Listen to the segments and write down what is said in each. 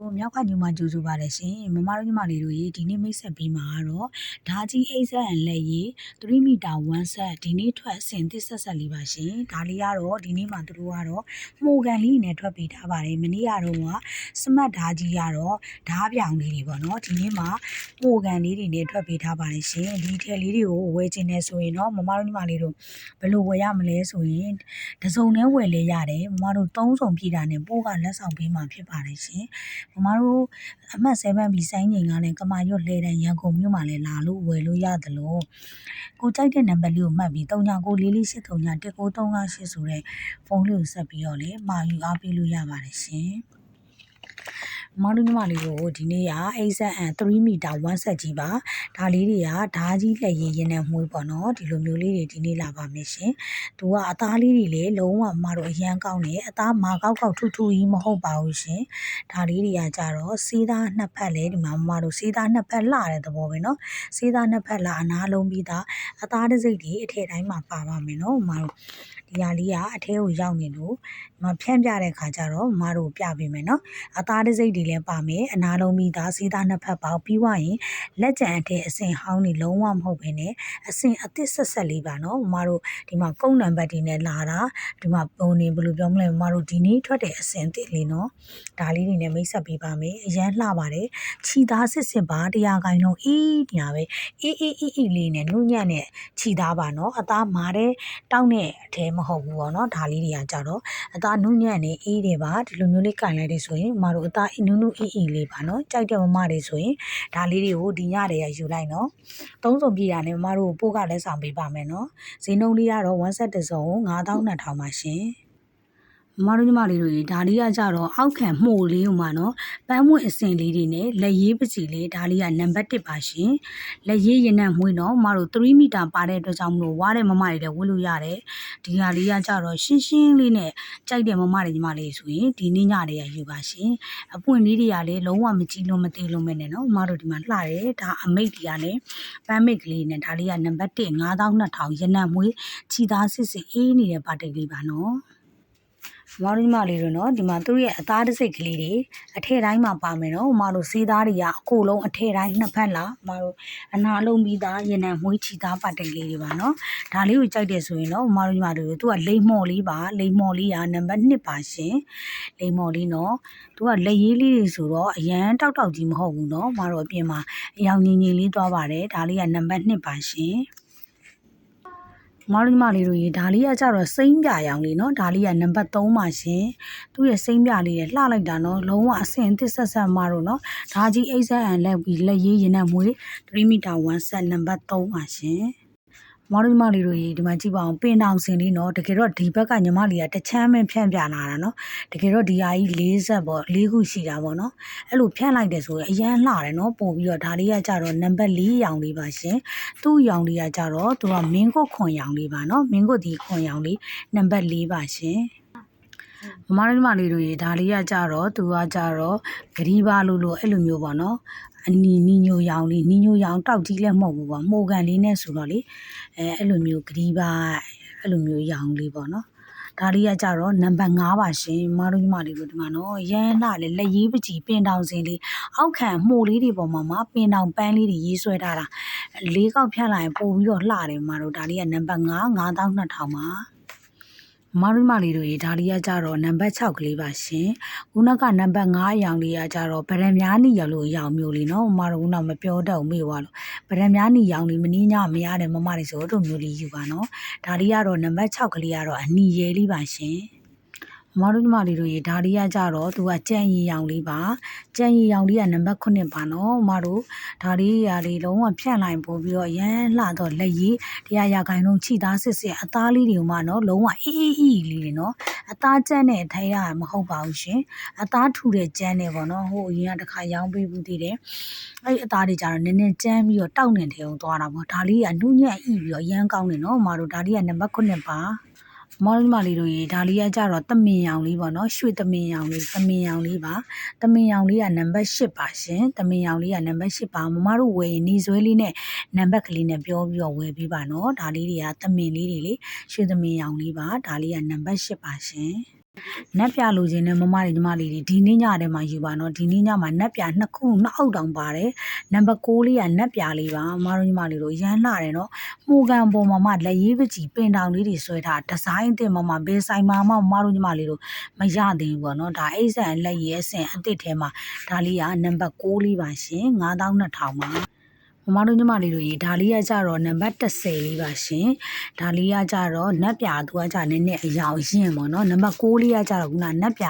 ဟိုမြောက်ကညူမကြိုးဆိုပါလေရှင်မမတို့ညီမလေးတို့ရေဒီနေ့မိတ်ဆက်ပြီးမှာတော့ဓာကြီးအိတ်ဆက်အန်လက်ရေ3မီတာ1ဆက်ဒီနေ့ထွက်အစင်သစ်ဆက်ဆက်လေးပါရှင်ဒါလေးကတော့ဒီနေ့မှသူတို့ကတော့မှုကန်လေးနဲ့ထွက်ပေးထားပါတယ်မနေ့ကတော့ကစမတ်ဓာကြီးကတော့ဓာပြောင်လေးတွေပေါ့နော်ဒီနေ့မှမှုကန်လေးတွေနဲ့ထွက်ပေးထားပါတယ်ရှင်ဒီထက်လေးတွေကိုဝယ်ခြင်းနဲ့ဆိုရင်တော့မမတို့ညီမလေးတို့ဘယ်လိုဝယ်ရမလဲဆိုရင်တစုံနဲ့ဝယ်လေရတယ်မမတို့၃စုံပြည့်တာနဲ့ပိုးကလက်ဆောင်ပေးမှာဖြစ်ပါတယ်ရှင်မမတို့အမှတ်7ပြီးစိုင်းငိန်ကလည်းကမာရွတ်လှဲတဲ့ရန်ကုန်မြို့မှာလည်းလာလို့ဝယ်လို့ရတယ်လို့ကိုကြိုက်တဲ့နံပါတ်လေးကိုမှတ်ပြီး3994431938ဆိုတဲ့ဖုန်းလေးကိုဆက်ပြီးတော့လေမှာယူအားပေးလို့ရပါတယ်ရှင် မမတို့ညီမလေးတို့ဒီနေ့က ASN 3မီတာ1ဆက်ကြီးပါဒါလေးတွေကဓာကြီးလက်ရည်ရင်နဲ့မှုပေါ့နော်ဒီလိုမျိုးလေးတွေဒီနေ့လာပါမယ်ရှင်သူကအသားလေးတွေလည်းလုံးဝမမတို့အရန်ကောင်းတယ်အသားမာကောက်ကောက်ထူထူကြီးမဟုတ်ပါဘူးရှင်ဒါလေးတွေကကြတော့စေးသားနှစ်ဖက်လဲဒီမှာမမတို့စေးသားနှစ်ဖက်လှတဲ့သဘောပဲနော်စေးသားနှစ်ဖက်လှအနာလုံးပြီးသားအသားတစ်စိတ်တွေအထက်တိုင်းမှာပါပါမယ်နော်မမတို့ ဒီဟာလေးကအထဲကိုရောက်နေလို့မဖြန့်ပြတဲ့ခါကျတော့မမတို့ပြပေးမယ်နော်အသားတစ်စိတ်တွေလည်းပါမယ်အနာလုံးပြီးသားစေးသားနှစ်ဖက်ပေါပြီးွားရင်လက်ကြံအထက်အစင်ဟောင်းနေလုံးဝမဟုတ်ဘဲနဲ့အစင်အသစ်ဆက်ဆက်လေးပါနော်မမတို့ဒီမှာကုန်းနံပါတ်တွေနဲ့လာတာဒီမှာပုံနေဘယ်လိုပြောမလဲမမတို့ဒီနေ့ထွက်တဲ့အစင်သစ်လေးနော်ဒါလေးတွေနဲ့မိတ်ဆက်ပေးပါမယ်အရန်လှပါတယ်ခြီသားစစ်စစ်ပါတရားကိုင်းတော့အေးညာပဲအေးအေးအေးအေးလေးနဲ့နုညံ့နဲ့ခြီသားပါနော်အသားမာတဲ့တောက်တဲ့အထဲမဟုတ်ဘူးပေါ့နော်ဒါလေးတွေကကြတော့အသားနုညံ့နေအေးတယ်ပါဒီလိုမျိုးလေးကင်လိုက်တယ်ဆိုရင်မမတို့အသားနုနုအေးအေးလေးပါနော်ကြိုက်တဲ့မမတွေဆိုရင်ဒါလေးတွေကိုဒီညတည်းရယူလိုက်နော်သုံးစုံပြည့်တာနဲ့မမတို့ပို့ကလည်းဆောင်ပေးပါမယ်နော်ဈေးနှုန်းလေးကတော့1ဆက်တစ်စုံ9200ပါရှင် မမတို့ညီမလေးတို့ရေဒါလေးကကြတော့အောက်ခံမှု့လေးဥမှာနော်ပန်းမွင့်အစင်လေးတွေနဲ့လက်ရေးပစီလေးဒါလေးကနံပါတ်1ပါရှင်လက်ရေးရင်နဲ့မွေးနော်မမတို့3မီတာပါတဲ့အတွက်ကြောင့်မလို့ဝါတဲ့မမတွေလည်းဝတ်လို့ရတယ်ဒီဟာလေးကကြတော့ရှင်းရှင်းလေးနဲ့ကြိုက်တဲ့မမတွေညီမလေးဆိုရင်ဒီနေ့ညလေးရယူပါရှင်အပွင့်လေးတွေကလည်းလုံးဝမကြည့်လို့မသေးလို့မဲ့နဲ့နော်မမတို့ဒီမှာလှတယ်ဒါအမိတ်တွေကလည်းပန်းမိတ်ကလေးနဲ့ဒါလေးကနံပါတ်1 9200ရနံမွေးခြီသားစစ်စစ်အေးနေတဲ့ပါတိတ်လေးပါနော် မမတို့ညီမလေးတို့နော်ဒီမှာသူတို့ရဲ့အသားတစ်စိတ်ကလေးတွေအထက်တိုင်းမှာပါမယ်နော်မမတို့စေးသားတွေကအကိုလုံးအထက်တိုင်းနှစ်ဖက်လာမမတို့အနာလုံးပြီးသားရနံမွေးခြီသားပါတိတ်လေးတွေပါနော်ဒါလေးကိုကြိုက်တယ်ဆိုရင်တော့မမတို့ညီမတို့သူကလိမ်မော်လေးပါလိမ်မော်လေးကနံပါတ်1ပါရှင်လိမ်မော်လေးနော်သူကလက်ရေးလေးတွေဆိုတော့အရန်တောက်တောက်ကြီးမဟုတ်ဘူးနော်မမတို့အပြင်မှာအယောင်ငင်ငင်လေးသွားပါတယ်ဒါလေးကနံပါတ်2ပါရှင် မတို့ညီမလေးတို့ရေဒါလေးကကြတော့စိမ့်ပြရောင်လေးနော်ဒါလေးကနံပါတ်3ပါရှင်သူ့ရဲ့စိမ့်ပြလေးရဲ့လှလိုက်တာနော်လုံးဝအဆင်သစ်ဆက်ဆက်မတို့နော်ဒါကြီး XN လက်ပြီးလက်ရေးရင်နဲ့မွေး3မီတာ1ဆက်နံပါတ်3ပါရှင် မတို့ညီမလေးတို့ရေဒီမှာကြည့်ပါအောင်ပင်တောင်စင်လေးနော်တကယ်တော့ဒီဘက်ကညီမလေးကတချမ်းမင်းဖြန့်ပြလာတာနော်တကယ်တော့ဒီဟာကြီး၄ဆက်ပေါ့၄ခုရှိတာပေါ့နော်အဲ့လိုဖြန့်လိုက်တယ်ဆိုရင်အရန်လှတယ်နော်ပုံပြီးတော့ဒါလေးကကြတော့နံပါတ်၄ရောင်လေးပါရှင်သူ့ရောင်လေးကကြတော့သူကမင်းကုတ်ခွန်ရောင်လေးပါနော်မင်းကုတ်ဒီခွန်ရောင်လေးနံပါတ်၄ပါရှင်မမတို့မလေးတို့ရေဒါလေးကကြတော့သူကကြတော့ဂရီပါလို့လို့အဲ့လိုမျိုးပေါ့နော် အနီနီညိုရောင်လေးနီညိုရောင်တောက်ကြီးလည်းမဟုတ်ဘူးပေါ့မှုကန်လေးနဲ့ဆိုတော့လေအဲအဲ့လိုမျိုးဂရီပါအဲ့လိုမျိုးရောင်လေးပေါ့နော်ဒါလေးကကြတော့နံပါတ်5ပါရှင်မတို့ညီမလေးတို့ဒီမှာနော်ရန်လာလေလက်ရေးပကြီးပင်တောင်စင်လေးအောက်ခံမှုလေးတွေပေါ်မှာမပင်တောင်ပန်းလေးတွေရေးဆွဲထားတာလေးကောက်ဖြတ်လိုက်ရင်ပို့ပြီးတော့လှတယ်မတို့ဒါလေးကနံပါတ်5 9200ပါ မမတို့မလေးတို့ရေဒါလေးကကြတော့နံပါတ်6ကလေးပါရှင်ခုနကနံပါတ်5အရောင်လေးကကြတော့ဗရံများနီရလို့အရောင်မျိုးလေးနော်မမတို့ကမပြောတတ်ဘူးမေ့သွားလို့ဗရံများနီရောင်လေးမင်းညမရတဲ့မမလေးဆိုတော့မျိုးလေးယူပါနော်ဒါလေးကတော့နံပါတ်6ကလေးကတော့အနီရဲလေးပါရှင် မမတို့ညီမလေးတို့ရေဒါလေးကကြတော့သူကကြံရီရောင်လေးပါကြံရီရောင်လေးကနံပါတ်9ပါနော်မမတို့ဒါလေးရာလေးလုံးဝဖြန့်လိုက်ပို့ပြီးတော့ရမ်းလှတော့လက်ရည်တရားရခိုင်လုံးခြိသားစစ်စစ်အသားလေးတွေကမှနော်လုံးဝအေးအေးအေးလေးတွေနော်အသားကျန်းတဲ့အထိုင်ရမဟုတ်ပါဘူးရှင်အသားထူတဲ့ကျန်းနေပေါ့နော်ဟိုအရင်ကတစ်ခါရောင်းပေးဘူးသေးတယ်အဲ့အသားတွေကြတော့နည်းနည်းကျန်းပြီးတော့တောက်နေတယ်အောင်သွားတာပေါ့ဒါလေးကနှုတ်ညံ့ဤပြီးတော့ရမ်းကောင်းတယ်နော်မမတို့ဒါလေးကနံပါတ်9ပါ မော်လမလေးတို့ရေဒါလေးကကြတော့သမင်ရောင်လေးပေါ့နော်ရွှေသမင်ရောင်လေးသမင်ရောင်လေးပါသမင်ရောင်လေးကနံပါတ်8ပါရှင်သမင်ရောင်လေးကနံပါတ်8ပါမမတို့ဝယ်ရင်နေဆွဲလေးနဲ့နံပါတ်ကလေးနဲ့ပြောပြီးတော့ဝယ်ပေးပါနော်ဒါလေးတွေကသမင်လေးတွေလေရွှေသမင်ရောင်လေးပါဒါလေးကနံပါတ်8ပါရှင် နက်ပြလိုချင်တဲ့မမတွေညီမလေးတွေဒီနေ့ညထဲမှာယူပါနော်ဒီနေ့ညမှာနက်ပြနှစ်ခုနှစ်အောက်တောင်ပါတယ်နံပါတ်6လေးကနက်ပြလေးပါမမတို့ညီမလေးတို့ရမ်းလှတယ်နော်မှုကန်ပေါ်မှာမလက်ရေးပကြီးပင်တောင်လေးတွေဆွဲထားဒီဇိုင်းအသစ်မမဘယ်ဆိုင်မှာမမတို့ညီမလေးတို့မရသေးဘူးပေါ့နော်ဒါအိဆန်လက်ရေးအဆင်အသစ်ထဲမှာဒါလေးကနံပါတ်6လေးပါရှင်9200ပါ မမတို့ညီမလေးတို့ရေဒါလေးကကြတော့နံပါတ်30လေးပါရှင်ဒါလေးကကြတော့နက်ပြသူကကြနည်းနည်းအယောင်ရင့်ပေါ့နော်နံပါတ်6လေးကကြတော့ခုနနက်ပြ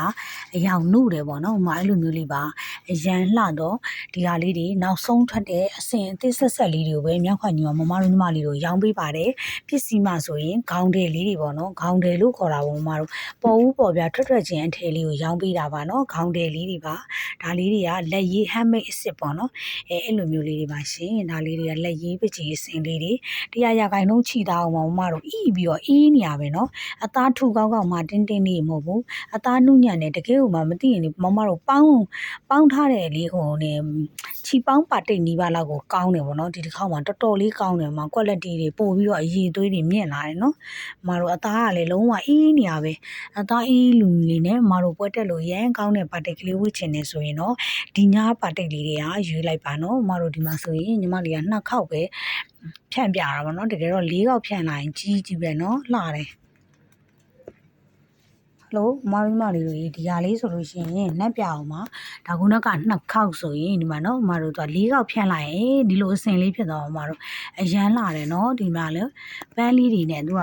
အယောင်နှုတ်တယ်ပေါ့နော်မအဲ့လိုမျိုးလေးပါအရန်လှတော့ဒီဟာလေးတွေနောက်ဆုံးထွက်တဲ့အစင်အသစ်ဆက်ဆက်လေးတွေကိုပဲမြောက်ခွညမမမတို့ညီမလေးတို့ရောင်းပေးပါတယ်ပစ္စည်းမှဆိုရင်ခေါင်းတယ်လေးတွေပေါ့နော်ခေါင်းတယ်လို့ခေါ်တာပေါ့မမတို့ပေါ်ဦးပေါ်ပြထွက်ထွက်ချင်းအထည်လေးကိုရောင်းပေးတာပါနော်ခေါင်းတယ်လေးတွေပါဒါလေးတွေကလက်ရည် handmade အစ်စ်ပေါ့နော်အဲအဲ့လိုမျိုးလေးတွေပါရှင်ဒါလေးတွေကလက်ရည်ပကြီးအစင်လေးတွေတရားရခိုင်နှုန်းချီတာအောင်မမတို့အီးပြီးတော့အီးနေရပဲနော်အသားထူကောက်ကောက်မှတင်းတင်းလေးမဟုတ်ဘူးအသားနုညံ့နေတကယ်ကိုမှမသိရင်ဒီမမတို့ပေါင်းပေါင်းထားတဲ့လေးဟိုနေချီပေါင်းပါတိတ်နီးပါးလောက်ကိုကောင်းတယ်ပေါ့နော်ဒီတစ်ခေါက်မှတော်တော်လေးကောင်းတယ်မှာ quality တွေပို့ပြီးတော့အရည်သွေးတွေမြင့်လာတယ်နော်မတို့အသားကလည်းလုံးဝအီးနေရပဲအသားအီးလူလေးနဲ့မတို့ပွဲတက်လို့ရမ်းကောင်းတဲ့ပါတိတ်ကလေးဝှချင်နေဆိုရင်တော့ဒီညာပါတိတ်လေးတွေကရွေးလိုက်ပါနော်မတို့ဒီမှာဆိုရင်ညီမလေးကနှစ်ခေါက်ပဲဖြန့်ပြတာပေါ့နော်တကယ်တော့၄ခေါက်ဖြန့်လာရင်ကြီးကြီးပဲနော်လှတယ်ဟယ်လိုမမမလေးတို့ဒီဟာလေးဆိုလို့ရှိရင်နှက်ပြအောင်ပါဒါကုန်းကနှစ်ခေါက်ဆိုရင်ဒီမှာနော်မတို့က၄ခေါက်ဖြန့်လိုက်ရင်ဒီလိုအစင်လေးဖြစ်သွားမှာမတို့အရန်လာတယ်နော်ဒီမှာလေပန်းလေးတွေနဲ့သူက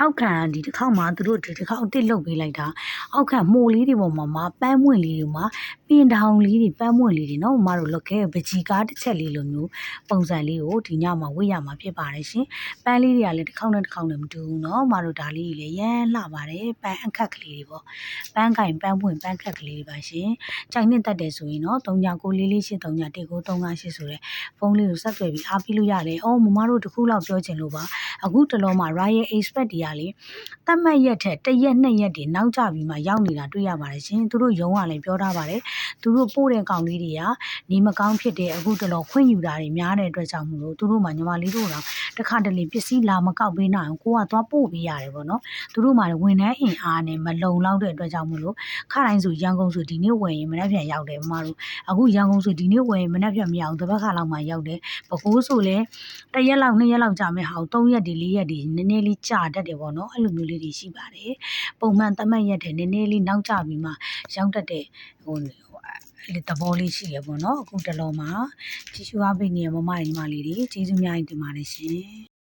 အောက်ခံဒီတစ်ခေါက်မှသူတို့ဒီတစ်ခေါက်အစ်စ်လုတ်ပေးလိုက်တာအောက်ခံမှုလေးတွေပေါ်မှာမပန်းမွင့်လေးတွေမှာ ပင်တောင်လေးတွေပန်းမွင့်လေးတွေနော်မတို့လုတ်ခဲ့ပကြီးကားတစ်ချက်လေးလိုမျိုးပုံစံလေးကိုဒီညမှာဝေ့ရမှာဖြစ်ပါတယ်ရှင်ပန်းလေးတွေကလည်းတစ်ခေါက်နဲ့တစ်ခေါက်နဲ့မတူဘူးနော်မတို့ဒါလေးကြီးလည်းရမ်းလှပါတယ်ပန်းအခက်ကလေးတွေပေါ့ပန်းကင်ပန်းပွင့်ပန်းခက်ကလေးတွေပါရှင်ကြိုင်နှစ်တက်တယ်ဆိုရင်တော့39လေးလေးရှိ39တေကို358ဆိုတဲ့ဖုန်းလေးကိုဆက်သွယ်ပြီးအားပေးလို့ရတယ်အော်မမတို့တခုလောက်ပြောချင်လို့ပါအခုတလောမှာ Royal Expert တွေကလေတတ်မှတ်ရက်ထက်တစ်ရက်နှစ်ရက်တွေနောက်ကျပြီးမှရောက်နေတာတွေ့ရပါတယ်ရှင်သူတို့ရုံးကလည်းပြောထားပါတယ်သူတို့ပို့တဲ့ကောင်လေးတွေကနေမကောင်းဖြစ်တဲ့အခုတလောခွင့်ယူတာတွေများတဲ့အတွက်ကြောင့်မလို့သူတို့မှညီမလေးတို့တော့တခါတလေပစ္စည်းလာမကောက်ပေးနိုင်အောင်ကိုကသွားပို့ပေးရတယ်ပေါ့နော်သူတို့မှလည်းဝန်ထမ်းအင်အားနဲ့မလုံလောက်တဲ့အတွက်ကြောင့်မလို့ခတိုင်းဆိုရန်ကုန်ဆိုဒီနေ့ဝယ်ရင်မနေ့ပြန်ရောက်တယ်မမတို့အခုရန်ကုန်ဆိုဒီနေ့ဝယ်ရင်မနေ့ပြန်မရအောင်တပတ်ခါလောက်မှရောက်တယ်ပကိုးဆိုလည်းတစ်ရက်လောက်နှစ်ရက်လောက်ကြာမယ်ဟာ၃ရက်ဒီ၄ရက်ဒီနည်းနည်းလေးကြာတတ်တယ်ပေါ့နော်အဲ့လိုမျိုးလေးတွေရှိပါတယ်ပုံမှန်တမတ်ရက်တဲ့နည်းနည်းလေးနောက်ကျပြီးမှရောက်တတ်တဲ့ဟို အဲ့ဒီသဘောလေးရှိရပေါ့နော်အခုတလောမှာကြည့်ရှုအားပေးနေရမမညီမလေးတွေကျေးဇူးများတင်ပါတယ်ရှင်